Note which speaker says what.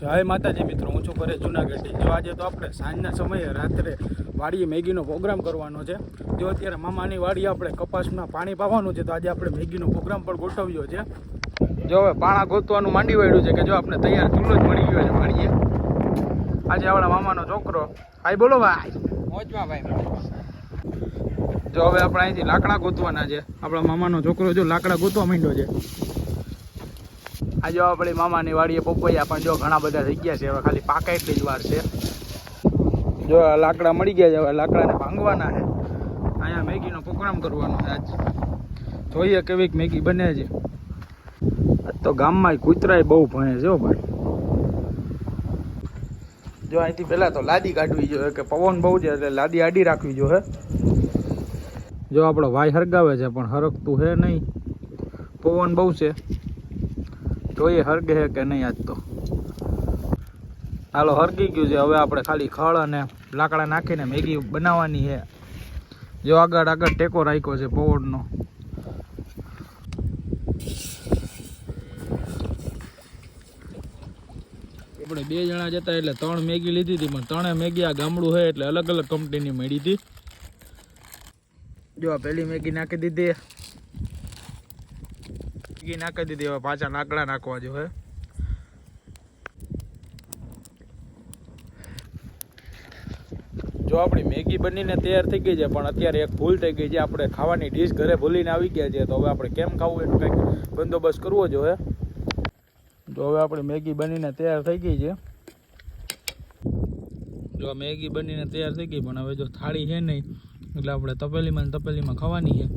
Speaker 1: જય માતાજી મિત્રો હું છું કરે જુનાગઢથી જો આજે તો આપણે સાંજના સમયે રાત્રે વાડીએ મેગીનો પ્રોગ્રામ કરવાનો છે. જો અત્યારે મામાની વાડીએ આપણે કપાસમાં પાણી પાવાનું છે તો આજે આપણે મેગીનો પ્રોગ્રામ પણ ગોઠવ્યો છે. જો હવે પાણા ગોતવાનું માંડી વાળ્યું છે કે જો આપણે તૈયાર ચૂલો જ મળી ગયો છે વાડીએ. આજે આપણા મામાનો છોકરો. ભાઈ બોલો ભાઈ.
Speaker 2: મોજમાં ભાઈ
Speaker 1: જો હવે આપણે અહીંથી લાકડા ગોતવાના છે. આપણા મામાનો છોકરો જો લાકડા ગોતવા માંડ્યો છે. આ જો આપણી મામાની વાડીએ પપૈયા પણ જો ઘણા બધા થઈ ગયા છે. હવે ખાલી પાકા એટલી જ વાર છે. જો લાકડા મળી ગયા છે. હવે લાકડાને ભાંગવાના છે. અહીંયા મેગીનો પ્રોગ્રામ કરવાનો છે આજ. જોઈએ કેવીક મેગી બને છે. તો ગામમાં કૂતરાય બહુ ભણે છે ભાઈ. જો અહીંથી પહેલાં તો લાદી કાઢવી જોઈએ કે પવન બહુ છે એટલે લાદી આડી રાખવી જોઈએ. જો આપણો ભાઈ હરગાવે છે પણ હરકતું હે નહીં. પવન બહુ છે. જોઈએ હરગે છે કે નહીં આજ તો? હાલો, હરગી ગયું છે. હવે આપણે ખાલી ખળ અને લાકડા નાખીને મેગી બનાવવાની છે. જો આગળ આગળ ટેકો રાખ્યો છે પવનનો આપણે બે જણા જતા એટલે ત્રણ મેગી લીધી હતી, પણ ત્રણે મેગી આ ગામડું છે એટલે અલગ અલગ કંપનીની મળી હતી. જો આ પેલી મેગી નાખી દીધી મેગી નાખી દીધી, હવે પાછા લાકડા નાખવા જો, હે. જો આપણી મેગી બનીને તૈયાર થઈ ગઈ છે, પણ અત્યારે એક ભૂલ થઈ ગઈ છે. આપણે ખાવાની ડીશ ઘરે ભૂલીને આવી ગયા છે તો હવે આપણે કેમ ખાવું એનું કંઈક બંદોબસ્ત કરવો જોઈએ જો હવે આપણી મેગી બનીને તૈયાર થઈ ગઈ છે. જો મેગી બનીને તૈયાર થઈ ગઈ, પણ હવે જો થાળી છે નહીં, એટલે આપણે તપેલીમાં તપેલીમાં ખાવાની છે.